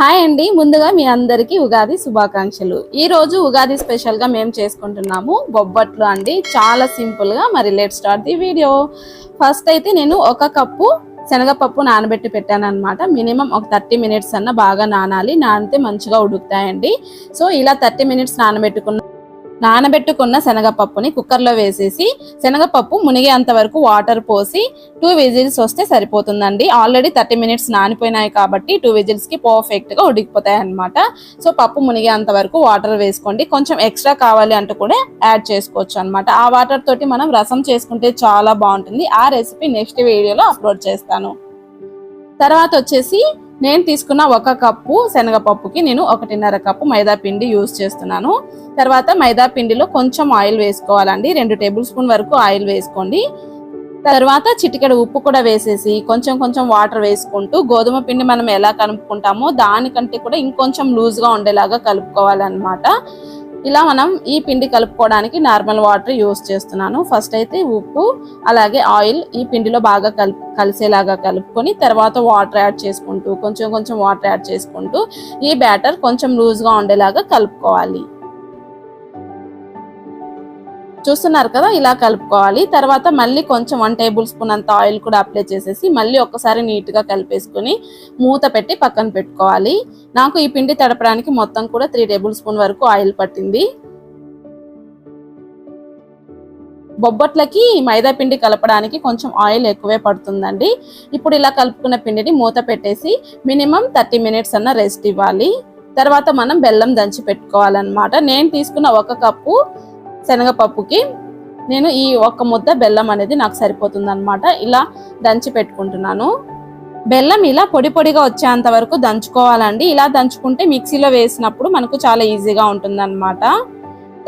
Hi అండి. ముందుగా మీ అందరికీ ఉగాది శుభాకాంక్షలు. ఈ రోజు ఉగాది స్పెషల్గా మేము చేసుకుంటున్నాము బొబ్బట్లు అండి. చాలా సింపుల్గా మరి let start the video first అయితే నేను ఒక కప్పు శనగపప్పు నానబెట్టి పెట్టాను అనమాట మినిమం ఒక థర్టీ మినిట్స్ అన్న బాగా నానాలి. నానితే మంచిగా ఉడుకుతాయండి. సో ఇలా థర్టీ మినిట్స్ నానబెట్టుకున్న నానబెట్టుకున్న శనగపప్పుని కుక్కర్లో వేసేసి శనగపప్పు మునిగేంత వరకు వాటర్ పోసి టూ విజిల్స్ వస్తే సరిపోతుందండి. ఆల్రెడీ థర్టీ మినిట్స్ నానిపోయినాయి కాబట్టి టూ విజిల్స్కి పర్ఫెక్ట్గా ఉడికిపోతాయి అనమాట సో పప్పు మునిగేంత వరకు వాటర్ వేసుకోండి. కొంచెం ఎక్స్ట్రా కావాలి అంటూ కూడా యాడ్ చేసుకోవచ్చు అనమాట ఆ వాటర్ తోటి మనం రసం చేసుకుంటే చాలా బాగుంటుంది. ఆ రెసిపీ నెక్స్ట్ వీడియోలో అప్లోడ్ చేస్తాను. తర్వాత వచ్చేసి నేను తీసుకున్న ఒక కప్పు శనగపప్పుకి నేను ఒకటిన్నర కప్పు మైదా పిండి యూజ్ చేస్తున్నాను. తర్వాత మైదా పిండిలో కొంచెం ఆయిల్ వేసుకోవాలండి. రెండు టేబుల్ స్పూన్ వరకు ఆయిల్ వేసుకోండి. తర్వాత చిటికెడు ఉప్పు కూడా వేసేసి కొంచెం కొంచెం వాటర్ వేసుకుంటూ గోధుమ పిండి మనం ఎలా కలుపుకుంటామో దానికంటే కూడా ఇంకొంచెం లూజ్గా ఉండేలాగా కలుపుకోవాలన్నమాట. ఇలా మనం ఈ పిండి కలుపుకోవడానికి నార్మల్ వాటర్ యూస్ చేస్తున్నాను. ఫస్ట్ అయితే ఉప్పు అలాగే ఆయిల్ ఈ పిండిలో బాగా కలుపు కలిసేలాగా కలుపుకొని తర్వాత వాటర్ యాడ్ చేసుకుంటూ కొంచెం కొంచెం వాటర్ యాడ్ చేసుకుంటూ ఈ బ్యాటర్ కొంచెం లూజ్గా ఉండేలాగా కలుపుకోవాలి. చూస్తున్నారు కదా ఇలా కలుపుకోవాలి. తర్వాత మళ్ళీ కొంచెం వన్ టేబుల్ స్పూన్ అంత ఆయిల్ కూడా అప్లై చేసేసి మళ్ళీ ఒక్కసారి నీట్గా కలిపేసుకుని మూత పెట్టి పక్కన పెట్టుకోవాలి. నాకు ఈ పిండి తడపడానికి మొత్తం కూడా త్రీ టేబుల్ స్పూన్ వరకు ఆయిల్ పట్టింది. బొబ్బట్లకి మైదా పిండి కలపడానికి కొంచెం ఆయిల్ ఎక్కువే పడుతుందండి. ఇప్పుడు ఇలా కలుపుకున్న పిండిని మూత పెట్టేసి మినిమం థర్టీ మినిట్స్ అన్న రెస్ట్ ఇవ్వాలి. తర్వాత మనం బెల్లం దంచి పెట్టుకోవాలన్నమాట. నేను తీసుకున్న ఒక కప్పు శనగపప్పుకి నేను ఈ ఒక్క ముద్ద బెల్లం అనేది నాకు సరిపోతుంది అనమాట ఇలా దంచి పెట్టుకుంటున్నాను. బెల్లం ఇలా పొడి పొడిగా వచ్చేంత వరకు దంచుకోవాలండి. ఇలా దంచుకుంటే మిక్సీలో వేసినప్పుడు మనకు చాలా ఈజీగా ఉంటుంది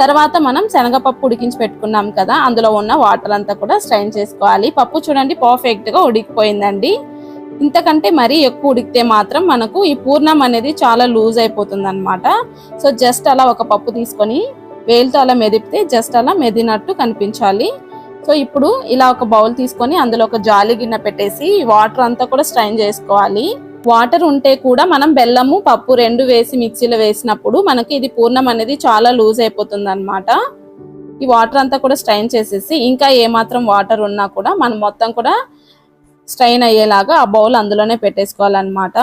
తర్వాత మనం శనగపప్పు ఉడికించి పెట్టుకున్నాం కదా అందులో ఉన్న వాటర్ అంతా కూడా స్ట్రైన్ చేసుకోవాలి. పప్పు చూడండి పర్ఫెక్ట్గా ఉడికిపోయిందండి. ఇంతకంటే మరీ ఎక్కువ ఉడికితే మాత్రం మనకు ఈ పూర్ణం అనేది చాలా లూజ్ అయిపోతుంది అనమాట సో జస్ట్ అలా ఒక పప్పు తీసుకొని వేలుతో అలా మెదిపితే జస్ట్ అలా మెదినట్టు కనిపించాలి. సో ఇప్పుడు ఇలా ఒక బౌల్ తీసుకొని అందులో ఒక జాలి గిన్నె పెట్టేసి వాటర్ అంతా కూడా స్ట్రైన్ చేసుకోవాలి. వాటర్ ఉంటే కూడా మనం బెల్లము పప్పు రెండు వేసి మిక్సీలో వేసినప్పుడు మనకి ఇది పూర్ణం అనేది చాలా లూజ్ అయిపోతుంది అనమాట ఈ వాటర్ అంతా కూడా స్ట్రైన్ చేసేసి ఇంకా ఏమాత్రం వాటర్ ఉన్నా కూడా మనం మొత్తం కూడా స్ట్రైన్ అయ్యేలాగా ఆ బౌల్ అందులోనే పెట్టేసుకోవాలన్నమాట.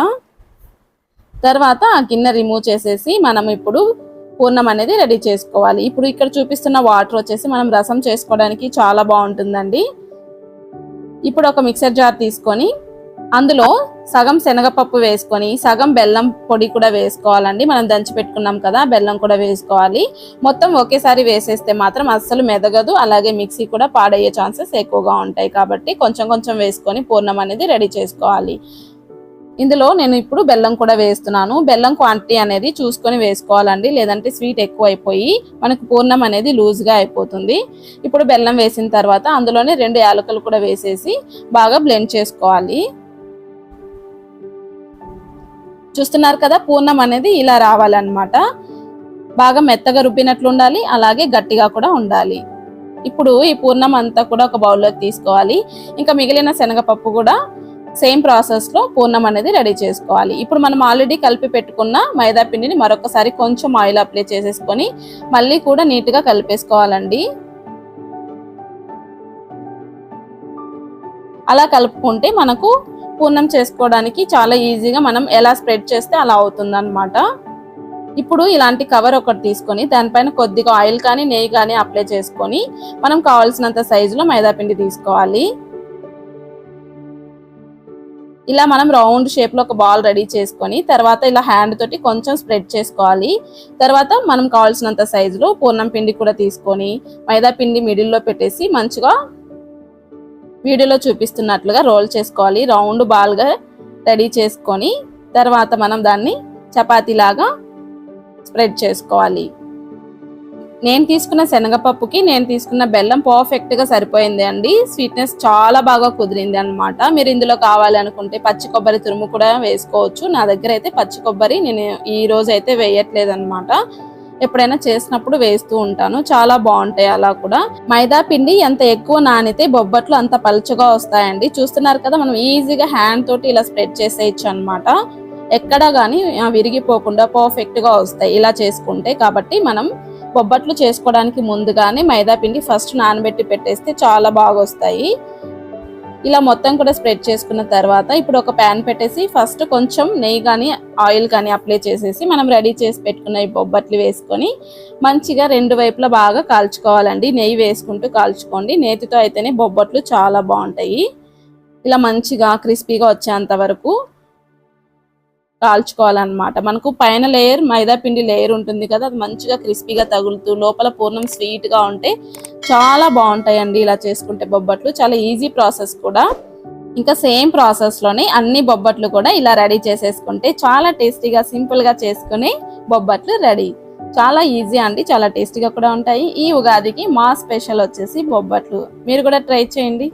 తర్వాత ఆ గిన్నె రిమూవ్ చేసేసి మనం ఇప్పుడు పూర్ణం అనేది రెడీ చేసుకోవాలి. ఇప్పుడు ఇక్కడ చూపిస్తున్న వాటర్ వచ్చేసి మనం రసం చేసుకోవడానికి చాలా బాగుంటుందండి. ఇప్పుడు ఒక మిక్సర్ జార్ తీసుకొని అందులో సగం శనగపప్పు వేసుకొని సగం బెల్లం పొడి కూడా వేసుకోవాలండి. మనం దంచి పెట్టుకున్నాం కదా బెల్లం కూడా వేసుకోవాలి. మొత్తం ఒకేసారి వేసేస్తే మాత్రం అస్సలు మెదగదు. అలాగే మిక్సీ కూడా పాడయ్యే ఛాన్సెస్ ఎక్కువగా ఉంటాయి కాబట్టి కొంచెం కొంచెం వేసుకొని పూర్ణం అనేది రెడీ చేసుకోవాలి. ఇందులో నేను ఇప్పుడు బెల్లం కూడా వేస్తున్నాను. బెల్లం క్వాంటిటీ అనేది చూసుకొని వేసుకోవాలండి. లేదంటే స్వీట్ ఎక్కువ అయిపోయి మనకు పూర్ణం అనేది లూజ్గా అయిపోతుంది. ఇప్పుడు బెల్లం వేసిన తర్వాత అందులోనే రెండు యాలకులు కూడా వేసేసి బాగా బ్లెండ్ చేసుకోవాలి. చూస్తున్నారు కదా పూర్ణం అనేది ఇలా రావాలన్నమాట. బాగా మెత్తగా రుబ్బినట్లు ఉండాలి అలాగే గట్టిగా కూడా ఉండాలి. ఇప్పుడు ఈ పూర్ణం అంతా కూడా ఒక బౌల్లోకి తీసుకోవాలి. ఇంకా మిగిలిన శనగపప్పు కూడా సేమ్ ప్రాసెస్లో పూర్ణం అనేది రెడీ చేసుకోవాలి. ఇప్పుడు మనం ఆల్రెడీ కలిపి పెట్టుకున్న మైదా పిండిని మరొకసారి కొంచెం ఆయిల్ అప్లై చేసేసుకొని మళ్ళీ కూడా నీట్గా కలిపేసుకోవాలండి. అలా కలుపుకుంటే మనకు పూర్ణం చేసుకోవడానికి చాలా ఈజీగా మనం ఎలా స్ప్రెడ్ చేస్తే అలా అవుతుందన్నమాట. ఇప్పుడు ఇలాంటి కవర్ ఒకటి తీసుకొని దానిపైన కొద్దిగా ఆయిల్ కానీ నెయ్యి కానీ అప్లై చేసుకొని మనం కావాల్సినంత సైజులో మైదాపిండి తీసుకోవాలి. ఇలా మనం రౌండ్ షేప్లో ఒక బాల్ రెడీ చేసుకొని తర్వాత ఇలా హ్యాండ్ తోటి కొంచెం స్ప్రెడ్ చేసుకోవాలి. తర్వాత మనం కావాల్సినంత సైజులో పూర్ణం పిండి కూడా తీసుకొని మైదా పిండి మిడిల్లో పెట్టేసి మంచిగా వీడియోలో చూపిస్తున్నట్లుగా రోల్ చేసుకోవాలి. రౌండ్ బాల్గా రెడీ చేసుకొని తర్వాత మనం దాన్ని చపాతీలాగా స్ప్రెడ్ చేసుకోవాలి. నేను తీసుకున్న శనగపప్పుకి నేను తీసుకున్న బెల్లం పర్ఫెక్ట్గా సరిపోయింది అండి. స్వీట్నెస్ చాలా బాగా కుదిరింది అనమాట మీరు ఇందులో కావాలనుకుంటే పచ్చి కొబ్బరి తురుము కూడా వేసుకోవచ్చు. నా దగ్గర అయితే పచ్చి కొబ్బరి నేను ఈ రోజు అయితే వేయట్లేదు అనమాట ఎప్పుడైనా చేసినప్పుడు వేస్తూ ఉంటాను. చాలా బాగుంటాయి అలా కూడా. మైదా పిండి ఎంత ఎక్కువ నానితే బొబ్బట్లు అంత పలుచగా వస్తాయండి. చూస్తున్నారు కదా మనం ఈజీగా హ్యాండ్ తోటి ఇలా స్ప్రెడ్ చేసేయచ్చు అనమాట ఎక్కడా కానీ విరిగిపోకుండా పర్ఫెక్ట్గా వస్తాయి. ఇలా చేసుకుంటే కాబట్టి మనం బొబ్బట్లు చేసుకోవడానికి ముందుగానే మైదాపిండి ఫస్ట్ నానబెట్టి పెట్టేస్తే చాలా బాగా వస్తాయి ఇలా మొత్తం కూడా స్ప్రెడ్ చేసుకున్న తర్వాత ఇప్పుడు ఒక ప్యాన్ పెట్టేసి ఫస్ట్ కొంచెం నెయ్యి కానీ ఆయిల్ కానీ అప్లై చేసేసి మనం రెడీ చేసి పెట్టుకున్న ఈ బొబ్బట్లు వేసుకొని మంచిగా రెండు వైపులా బాగా కాల్చుకోవాలండి. నెయ్యి వేసుకుంటూ కాల్చుకోండి. నేతితో అయితేనే బొబ్బట్లు చాలా బాగుంటాయి. ఇలా మంచిగా క్రిస్పీగా వచ్చేంత వరకు కాల్చుకోవాలన్నమాట. మనకు పైన లేయర్ మైదా పిండి లేయర్ ఉంటుంది కదా అది మంచిగా క్రిస్పీగా తగులుతూ లోపల పూర్ణం స్వీట్గా ఉంటే చాలా బాగుంటాయండి ఇలా చేసుకుంటే బొబ్బట్లు. చాలా ఈజీ ప్రాసెస్ కూడా. ఇంకా సేమ్ ప్రాసెస్లోనే అన్ని బొబ్బట్లు కూడా ఇలా రెడీ చేసేసుకుంటే చాలా టేస్టీగా సింపుల్గా చేసుకుని బొబ్బట్లు రెడీ చాలా ఈజీ అండి చాలా టేస్టీగా కూడా ఉంటాయి. ఈ ఉగాదికి మా స్పెషల్ వచ్చేసి బొబ్బట్లు. మీరు కూడా ట్రై చేయండి.